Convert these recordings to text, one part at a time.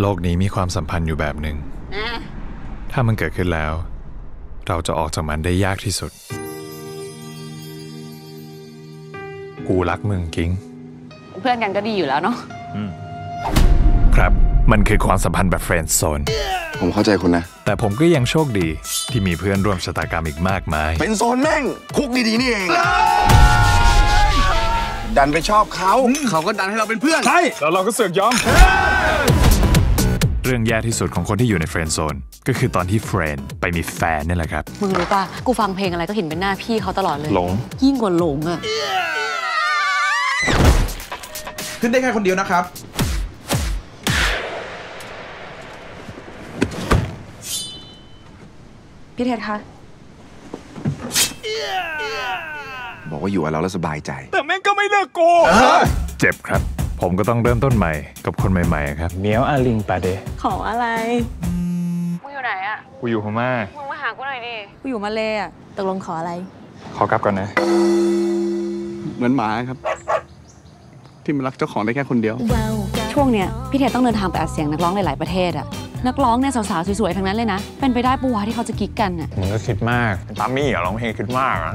โลกนี้มีความสัมพันธ์อยู่แบบหนึ่งนะถ้ามันเกิดขึ้นแล้ว เราจะออกจากมันได้ยากที่สุด กูรักมึงกิ้ง เพื่อนกันก็ดีอยู่แล้วเนาะครับ มันคือความสัมพันธ์แบบเฟรนด์โซน ผมเข้าใจคุณนะ แต่ผมก็ยังโชคดีที่มีเพื่อนร่วมชะตากรรมอีกมากมาย เป็นโซนแม่ง คุกดีๆนี่เอง ดันไปชอบเขา เขาก็ดันให้เราเป็นเพื่อน ใช่ แล้วเราก็เสือกยอม เรื่องแย่ที่สุดของคนที่อยู่ในเฟรนด์โซนก็คือตอนที่เฟรนด์ไปมีแฟนนี่แหละครับ มึงรู้ป่ะ กูฟังเพลงอะไรก็เห็นเป็นหน้าพี่เขาตลอดเลย หลง ยิ่งกว่าหลงอะขึ้นได้แค่คนเดียวนะครับ พี่เทศคะ บอกว่าอยู่กับเราแล้วสบายใจ แต่แม่งก็ไม่เลิกโกเจ็บครับ ผมก็ต้องเริ่มต้นใหม่กับคนใหม่ๆครับเมียวอาลิงปาเดขออะไรมึงอยู่ไหนอะกูอยู่พม่ามึงมาหากูหน่อยดิกูอยู่มาเลยอะตกลงขออะไร ขอกลับก่อนนะ เหมือนหมาครับ ที่มันรักเจ้าของได้แค่คนเดียว ช่วงเนี้ยพี่เทศต้องเดินทางไปอัดเสียงนักร้องหลาย ๆ ประเทศอะนักร้องเนี่ยสาว ๆ สวย ๆ ทั้งนั้นเลยนะ เป็นไปได้ปะวะที่เขาจะกิ๊กกันอะมึงก็คิดมากปามี่เหรอร้องเพลงคิดมากอะ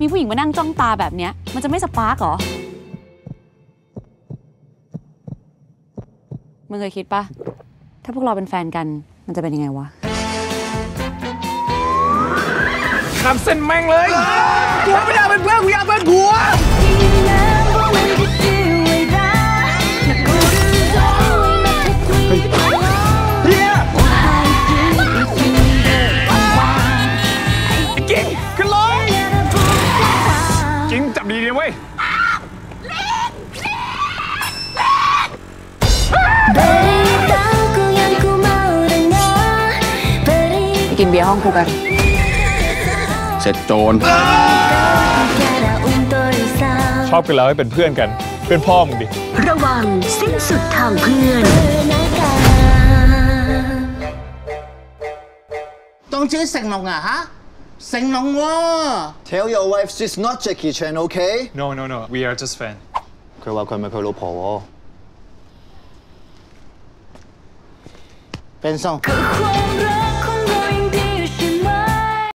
มีผู้หญิงมานั่งจ้องตาแบบเนี้ยมันจะไม่สปาร์กเหรอ มึงเคยคิดปะถ้าพวกเราเป็นแฟนกัน มันจะเป็นยังไงวะทำเส้นแม่งเลยกิ้งขึ้นเลยกิ้งจับดีดีๆเว้ย กินเบียร์ห้องกูกัน เสร็จโจร ชอบกันแล้วให้เป็นเพื่อนกัน เพื่อนพ่อมึงดิ ระวังสิ้นสุดทางเพื่อน ต้องชื่อเซ็งนงอ่ะฮะเซ็งนงเว่า Tell your wife she's not Jackie Chan, okay? no no no we are just fan 佢话佢咪佢老婆喎。เป็นทรง ความรั